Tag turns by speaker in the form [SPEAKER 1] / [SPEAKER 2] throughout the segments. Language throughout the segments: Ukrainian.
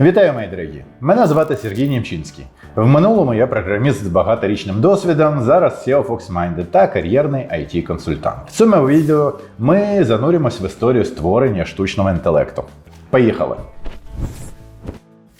[SPEAKER 1] Вітаю, мої дорогі! Мене звати Сергій Німчинський. В минулому я програміст з багаторічним досвідом, зараз SEO FoxMinded та кар'єрний IT-консультант. В цьому відео ми зануримось в історію створення штучного інтелекту. Поїхали!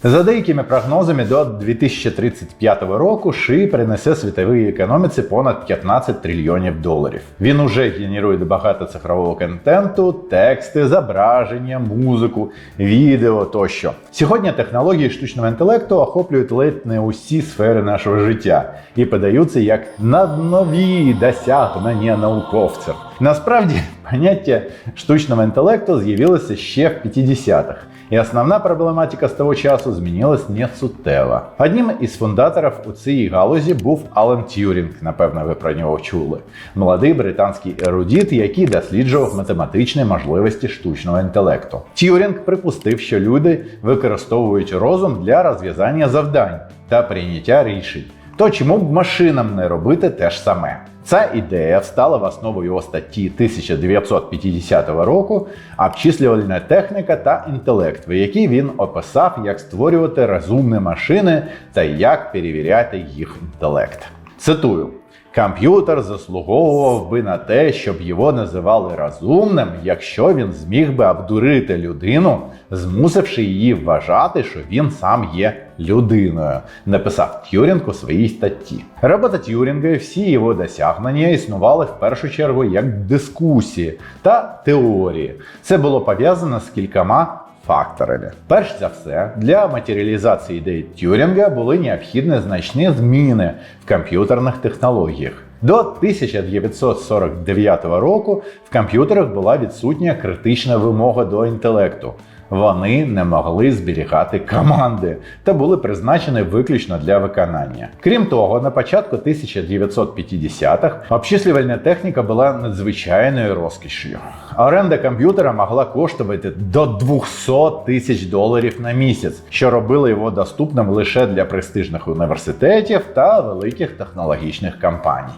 [SPEAKER 1] За деякими прогнозами, до 2035 року ШИ принесе світовій економіці понад 15 трильйонів доларів. Він уже генерує багато цифрового контенту, тексти, зображення, музику, відео тощо. Сьогодні технології штучного інтелекту охоплюють ледь не усі сфери нашого життя і подаються як наднові досягнення науковців. Насправді, поняття штучного інтелекту з'явилося ще в 50-х. І основна проблематика з того часу змінилась не суттєво. Одним із фундаторів у цій галузі був Алан Т'юрінг, напевно, ви про нього чули. Молодий британський ерудіт, який досліджував математичні можливості штучного інтелекту. Т'юрінг припустив, що люди використовують розум для розв'язання завдань та прийняття рішень. То чому б машинам не робити те ж саме? Ця ідея встала в основу його статті 1950 року Обчислювальна техніка та інтелект, в якій він описав, як створювати розумні машини та як перевіряти їх інтелект. Цитую. Комп'ютер заслуговував би на те, щоб його називали розумним, якщо він зміг би обдурити людину, змусивши її вважати, що він сам є людиною, написав Т'юрінг у своїй статті. Робота Т'юрінга і всі його досягнення існували в першу чергу як дискусії та теорії. Це було пов'язано з кількома факторами. Перш за все, для матеріалізації ідеї Тюрінга були необхідні значні зміни в комп'ютерних технологіях. До 1949 року в комп'ютерах була відсутня критична вимога до інтелекту. Вони не могли зберігати команди та були призначені виключно для виконання. Крім того, на початку 1950-х обчислювальна техніка була надзвичайною розкішшю. Оренда комп'ютера могла коштувати до 200 тисяч доларів на місяць, що робило його доступним лише для престижних університетів та великих технологічних компаній.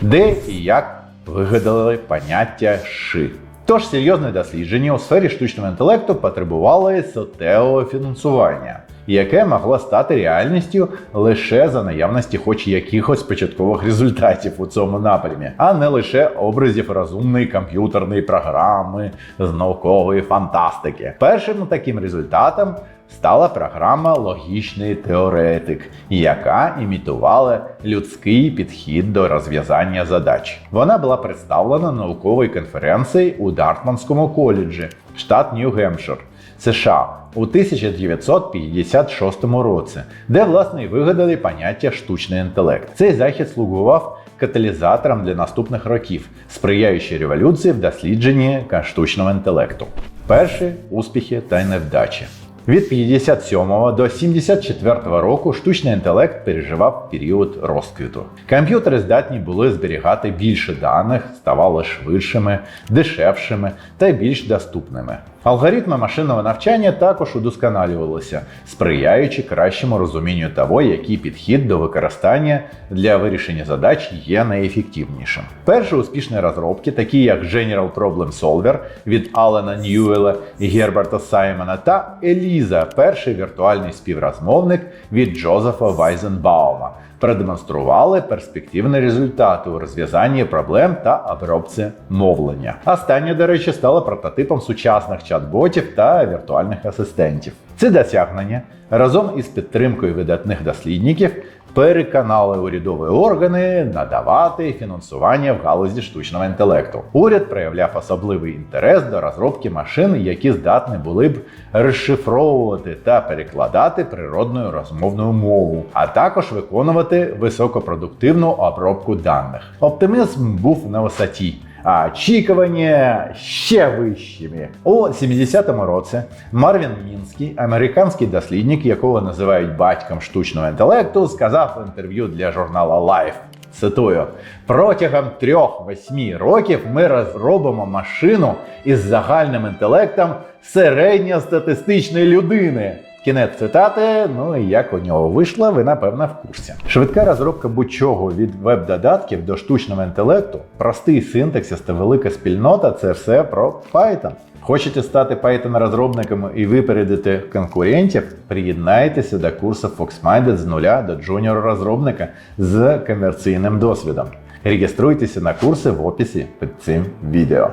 [SPEAKER 1] Де і як вигадали поняття ши. Тож серйозне дослідження у сфері штучного інтелекту потребувало сотевого фінансування, яке могло стати реальністю лише за наявності хоч якихось початкових результатів у цьому напрямі, а не лише образів розумної комп'ютерної програми з наукової фантастики. Першим таким результатом стала програма Логічний теоретик, яка імітувала людський підхід до розв'язання задач. Вона була представлена на науковій конференції у Дартманському коледжі, штат Нью-Гемпшир, США у 1956 році, де власне і вигадали поняття штучний інтелект. Цей захід слугував каталізатором для наступних років, сприяючи революції в дослідженні штучного інтелекту. Перші успіхи та невдачі. Від 57 до 74 року штучний інтелект переживав період розквіту. Комп'ютери здатні були зберігати більше даних, ставали швидшими, дешевшими та більш доступними. Алгоритми машинного навчання також удосконалювалися, сприяючи кращому розумінню того, який підхід до використання для вирішення задач є найефективнішим. Перші успішні розробки, такі як General Problem Solver від Алана Ньюела Герберта Саймона та Еліза, перший віртуальний співрозмовник від Джозефа Вайзенбаума, продемонстрували перспективні результати у розв'язанні проблем та обробці мовлення. Останнє, до речі, стало прототипом сучасних чат-ботів та віртуальних асистентів. Це досягнення разом із підтримкою видатних дослідників переконали урядові органи надавати фінансування в галузі штучного інтелекту. Уряд проявляв особливий інтерес до розробки машин, які здатні були б розшифровувати та перекладати природною розмовною мову, а також виконувати високопродуктивну обробку даних. Оптимізм був на висоті. А очікування ще вищими. У 70-му році Марвін Мінський, американський дослідник, якого називають батьком штучного інтелекту, сказав в інтерв'ю для журналу Life. Цитую: протягом 3-8 років ми розробимо машину із загальним інтелектом середньостатистичної людини. Кінець цитати, ну і як у нього вийшло, ви напевно в курсі. Швидка розробка будь-чого від веб-додатків до штучного інтелекту, простий синтаксис та велика спільнота це все про Python. Хочете стати Python розробником і випередити конкурентів? Приєднайтеся до курсу FoxMinded з нуля до джуніор розробника з комерційним досвідом. Реєструйтеся на курси в описі під цим відео.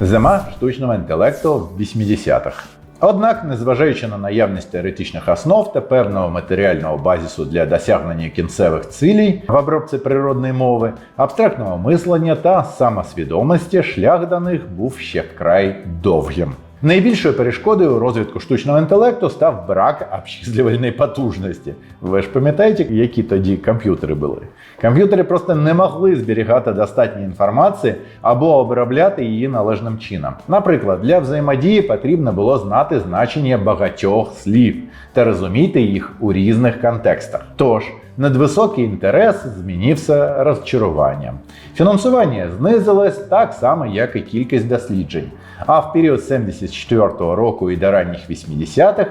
[SPEAKER 1] Зима штучного інтелекту в 80-х. Однак, незважаючи на наявність теоретичних основ та певного матеріального базису для досягнення кінцевих цілей в обробці природної мови, абстрактного мислення та самосвідомості, шлях до них був ще вкрай довгим. Найбільшою перешкодою розвитку штучного інтелекту став брак обчислювальної потужності. Ви ж пам'ятаєте, які тоді комп'ютери були? Комп'ютери просто не могли зберігати достатньо інформації або обробляти її належним чином. Наприклад, для взаємодії потрібно було знати значення багатьох слів та розуміти їх у різних контекстах. Тож, надвисокий інтерес змінився розчаруванням. Фінансування знизилось так само, як і кількість досліджень. А в період 74-го року і до ранніх 80-х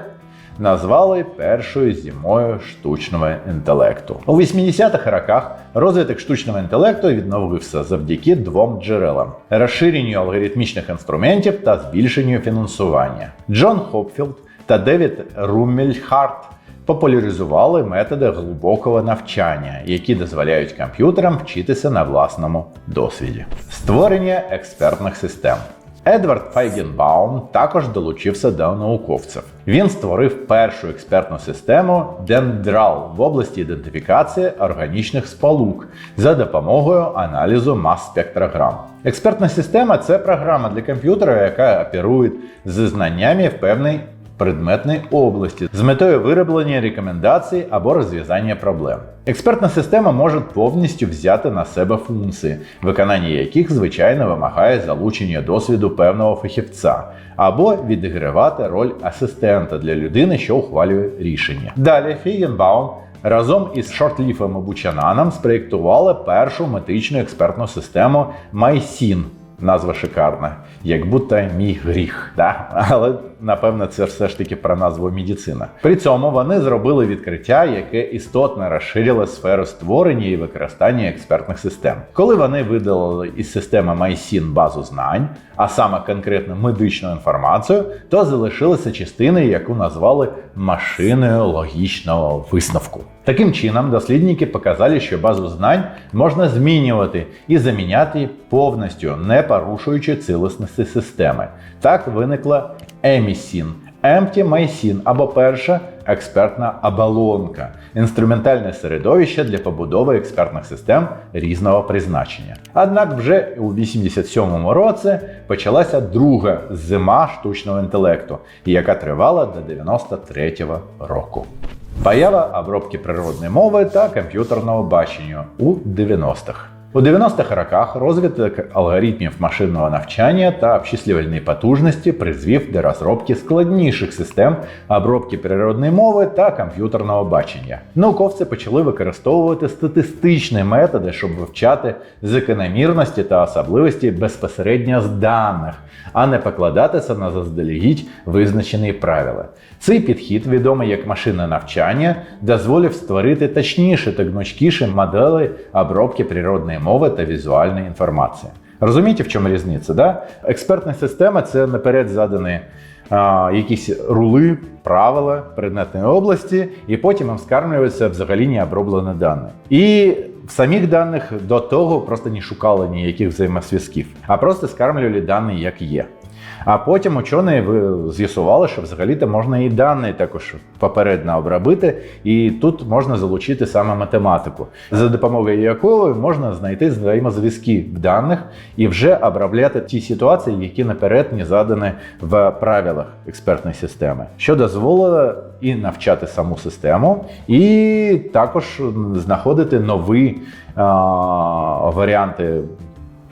[SPEAKER 1] назвали першою зимою штучного інтелекту. У 80-х роках розвиток штучного інтелекту відновився завдяки двом джерелам: розширенню алгоритмічних інструментів та збільшенню фінансування. Джон Хопфілд та Девід Руммельхарт популяризували методи глибокого навчання, які дозволяють комп'ютерам вчитися на власному досвіді. Створення експертних систем. Едвард Файгенбаум також долучився до науковців. Він створив першу експертну систему Дендрал в області ідентифікації органічних сполук за допомогою аналізу мас спектрограм. Експертна система це програма для комп'ютера, яка оперує з знаннями в певній предметної області з метою вироблення рекомендацій або розв'язання проблем. Експертна система може повністю взяти на себе функції, виконання яких звичайно вимагає залучення досвіду певного фахівця, або відігравати роль асистента для людини, що ухвалює рішення. Далі Фігенбаум разом із Шортліфом Бучананом спроєктували першу метичну експертну систему MySyn. Назва шикарна, як будто мій гріх. Да? Але напевно це все ж таки про назву медицина. При цьому вони зробили відкриття, яке істотно розширило сферу створення і використання експертних систем. Коли вони видалили із системи MySyn базу знань, а саме конкретно медичну інформацію, то залишилися частини, яку назвали машиною логічного висновку. Таким чином, дослідники показали, що базу знань можна змінювати і заміняти повністю, не порушуючи цілісності системи. Так виникла Empty MySyn або перша експертна оболонка інструментальне середовище для побудови експертних систем різного призначення. Однак вже у 87-му році почалася друга зима штучного інтелекту, яка тривала до 93-го року. Поява обробки природної мови та комп'ютерного бачення у 90-х. У 90-х роках розвиток алгоритмів машинного навчання та обчислювальної потужності призвів до розробки складніших систем обробки природної мови та комп'ютерного бачення. Науковці почали використовувати статистичні методи, щоб вивчати закономірності та особливості безпосередньо з даних, а не покладатися на заздалегідь визначені правила. Цей підхід, відомий як машинне навчання, дозволив створити точніші та гнучкіші моделі обробки природної мови та візуальної інформації. Розумієте, в чому різниця? Да? Експертна система це наперед задані а, якісь рули, правила предметної області, і потім вам скармлюються взагалі не оброблені дані. І в самих даних до того просто не шукали ніяких взаємосвязків, а просто скармлювали дані як є. А потім учені з'ясували, що взагалі-то можна і дані також попередньо обробити, і тут можна залучити саме математику, за допомогою якої можна знайти взаємозв'язки в даних і вже обробляти ті ситуації, які наперед не задані в правилах експертної системи, що дозволило і навчати саму систему, і також знаходити нові а, варіанти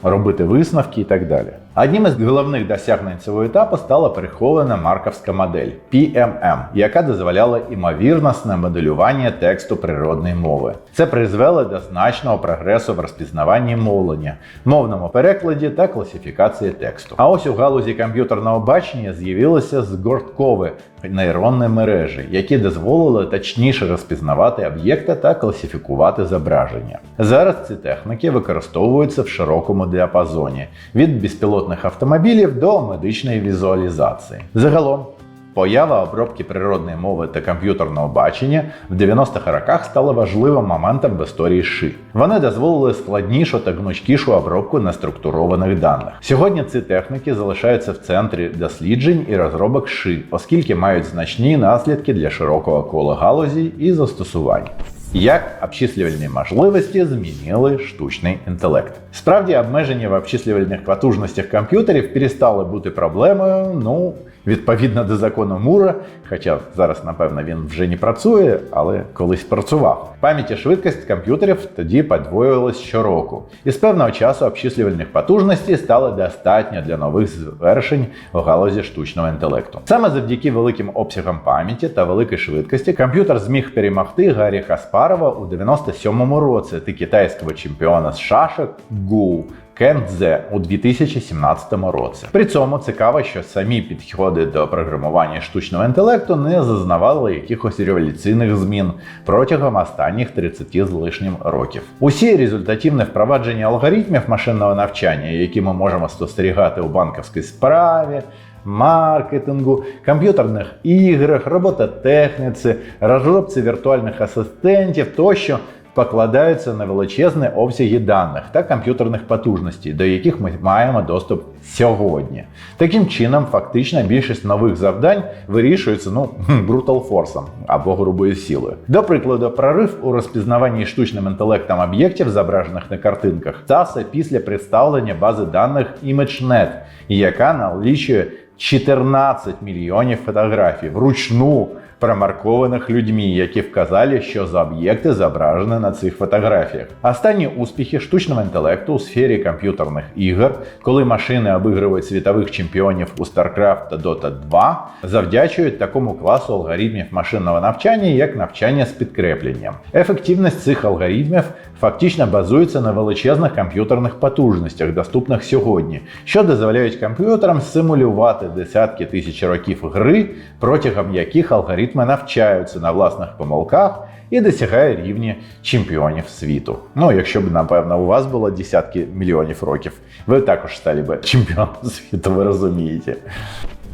[SPEAKER 1] робити висновки і так далі. Одним із головних досягнень цього етапу стала перехована марковська модель PMM, яка дозволяла імовірнісне моделювання тексту природної мови. Це призвело до значного прогресу в розпізнаванні мовлення, мовному перекладі та класифікації тексту. А ось у галузі комп'ютерного бачення з'явилося згорткове нейронні мережі, які дозволили точніше розпізнавати об'єкти та класифікувати зображення. Зараз ці техніки використовуються в широкому діапазоні від безпілотних автомобілів до медичної візуалізації. Загалом. Поява обробки природної мови та комп'ютерного бачення в 90-х роках стала важливим моментом в історії ШИ. Вони дозволили складнішу та гнучкішу обробку неструктурованих даних. Сьогодні ці техніки залишаються в центрі досліджень і розробок ШИ, оскільки мають значні наслідки для широкого кола галузі і застосувань. Як обчислювальні можливості змінили штучний інтелект? Справді, обмеження в обчислювальних потужностях комп'ютерів перестали бути проблемою. Ну, відповідно до закону Мура, хоча зараз, напевно, він вже не працює, але колись працював. Пам'ять і швидкість комп'ютерів тоді подвоювалась щороку, і з певного часу обчислювальних потужностей стало достатньо для нових звершень у галузі штучного інтелекту. Саме завдяки великим обсягам пам'яті та великій швидкості комп'ютер зміг перемогти Гаррі Каспарова у 97-му році та китайського чемпіона з шашок Гу Кендзе у 2017 році. При цьому цікаво, що самі підходи до програмування штучного інтелекту не зазнавали якихось революційних змін протягом останніх 30 з лишнім років. Усі результативне впровадження алгоритмів машинного навчання, які ми можемо спостерігати у банківській справі. Маркетингу, комп'ютерних іграх, робототехніці, розробці віртуальних асистентів тощо покладаються на величезні обсяги даних та комп'ютерних потужностей, до яких ми маємо доступ сьогодні. Таким чином, фактично більшість нових завдань вирішується ну брутал форсом або грубою силою. До прикладу, прорив у розпізнаванні штучним інтелектом об'єктів, зображених на картинках, стався після представлення бази даних ImageNet, яка налічує 14 мільйонів фотографій вручну промаркованих людьми, які вказали, що за об'єкти зображені на цих фотографіях. Останні успіхи штучного інтелекту у сфері комп'ютерних ігор, коли машини обігрують світових чемпіонів у StarCraft та Dota 2, завдячують такому класу алгоритмів машинного навчання, як навчання з підкрепленням. Ефективність цих алгоритмів фактично базується на величезних комп'ютерних потужностях, доступних сьогодні, що дозволяють комп'ютерам симулювати десятки тисяч років гри, протягом яких алгоритми навчаються на власних помилках і досягає рівня чемпіонів світу. Ну, якщо б, напевно, у вас було десятки мільйонів років, ви також стали б чемпіоном світу, ви розумієте.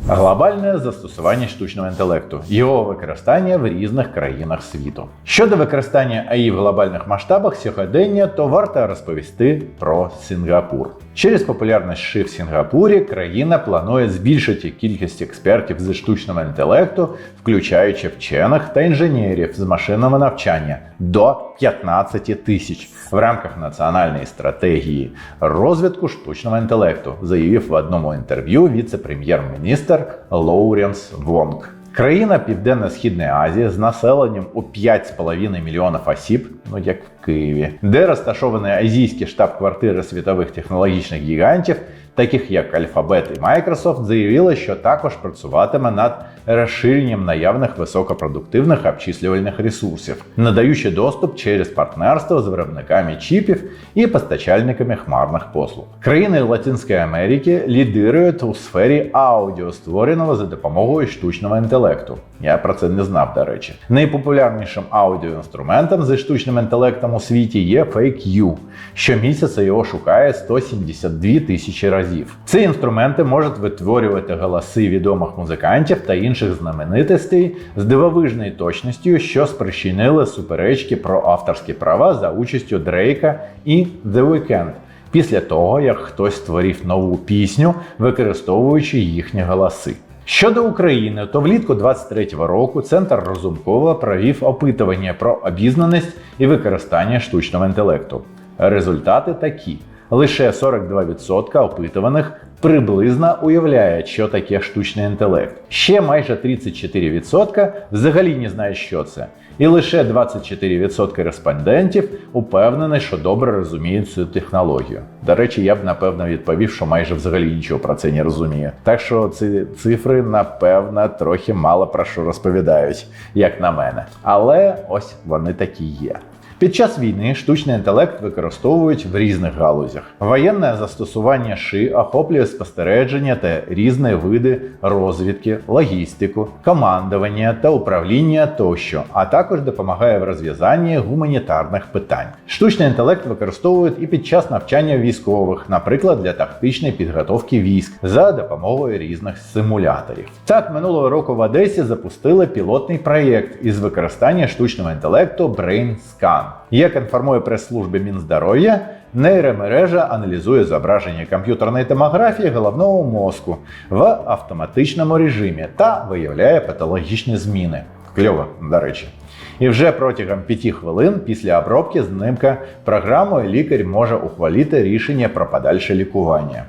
[SPEAKER 1] Глобальне застосування штучного інтелекту, його використання в різних країнах світу. Щодо використання АІ в глобальних масштабах сьогодення, то варто розповісти про Сінгапур. Через популярність ши в Сінгапурі країна планує збільшити кількість експертів зі штучного інтелекту, включаючи вчених та інженерів з машинного навчання до 15 тисяч в рамках національної стратегії розвитку штучного інтелекту, заявив в одному інтерв'ю віце-прем'єр-міністр Лоуренс Вонг. Країна Південно-Східної Азії з населенням у 5,5 мільйонів осіб, ну як в Києві, де розташовані азійські штаб-квартири світових технологічних гігантів, таких як Alphabet і Microsoft, заявили, що також працюватиме над розширенням наявних високопродуктивних обчислювальних ресурсів, надаючи доступ через партнерство з виробниками чіпів і постачальниками хмарних послуг. Країни Латинської Америки лідирують у сфері аудіо, створеного за допомогою штучного інтелекту. Я про це не знав, до речі. Найпопулярнішим аудіоінструментом зі штучним інтелектом у світі є FakeU. Щомісяця його шукає 172 тисячі разів. Ці інструменти можуть витворювати голоси відомих музикантів та інших знаменитостей з дивовижною точністю, що спричинили суперечки про авторські права за участю Дрейка і The Weeknd. Після того, як хтось створив нову пісню, використовуючи їхні голоси. Щодо України, то влітку 23-го року Центр Розумкова провів опитування про обізнаність і використання штучного інтелекту. Результати такі: лише 42% опитуваних приблизно уявляють, що таке штучний інтелект. Ще майже 34% взагалі не знають, що це. І лише 24% респондентів упевнені, що добре розуміють цю технологію. До речі, я б напевно відповів, що майже взагалі нічого про це не розумію. Так що ці цифри, напевно, трохи мало про що розповідають, як на мене. Але ось вони такі є. Під час війни штучний інтелект використовують в різних галузях. Воєнне застосування ШИ охоплює спостереження та різні види розвідки, логістику, командування та управління тощо, а також допомагає в розв'язанні гуманітарних питань. Штучний інтелект використовують і під час навчання військових, наприклад, для тактичної підготовки військ за допомогою різних симуляторів. Так, минулого року в Одесі запустили пілотний проєкт із використання штучного інтелекту BrainScan. Як інформує прес-служба Мінздоров'я, нейромережа аналізує зображення комп'ютерної томографії головного мозку в автоматичному режимі та виявляє патологічні зміни. Кльово, до речі. І вже протягом 5 хвилин після обробки знімка програмою лікар може ухвалити рішення про подальше лікування.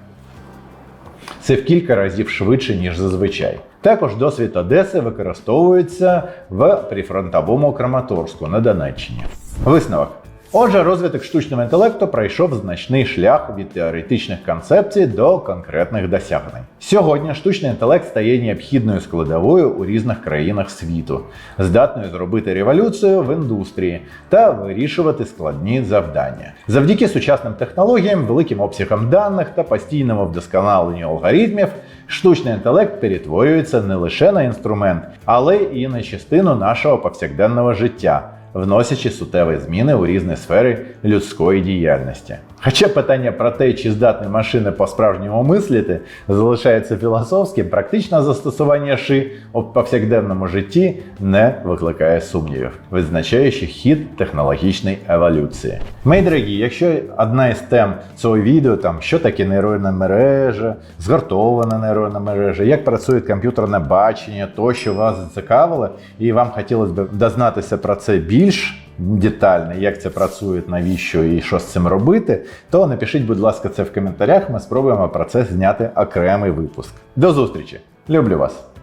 [SPEAKER 1] Це в кілька разів швидше, ніж зазвичай. Також досвід Одеси використовується в прифронтовому Краматорську на Донеччині. Висновок. Отже, розвиток штучного інтелекту пройшов значний шлях від теоретичних концепцій до конкретних досягнень. Сьогодні штучний інтелект стає необхідною складовою у різних країнах світу, здатною зробити революцію в індустрії та вирішувати складні завдання. Завдяки сучасним технологіям, великим обсягам даних та постійному вдосконаленню алгоритмів, штучний інтелект перетворюється не лише на інструмент, але і на частину нашого повсякденного життя вносячи суттєві зміни у різні сфери людської діяльності. Хоча питання про те, чи здатні машини по-справжньому мислити, залишається філософським, практичне застосування ши у повсякденному житті не викликає сумнівів, визначаючи хід технологічної еволюції. Мої дорогі, якщо одна із тем цього відео, там що таке нейронна мережа, згартована нейронна мережа, як працює комп'ютерне бачення, то що вас зацікавило, і вам хотілося б дознатися про це більш детально, як це працює, навіщо і що з цим робити, то напишіть, будь ласка, це в коментарях. Ми спробуємо про це зняти окремий випуск. До зустрічі! Люблю вас!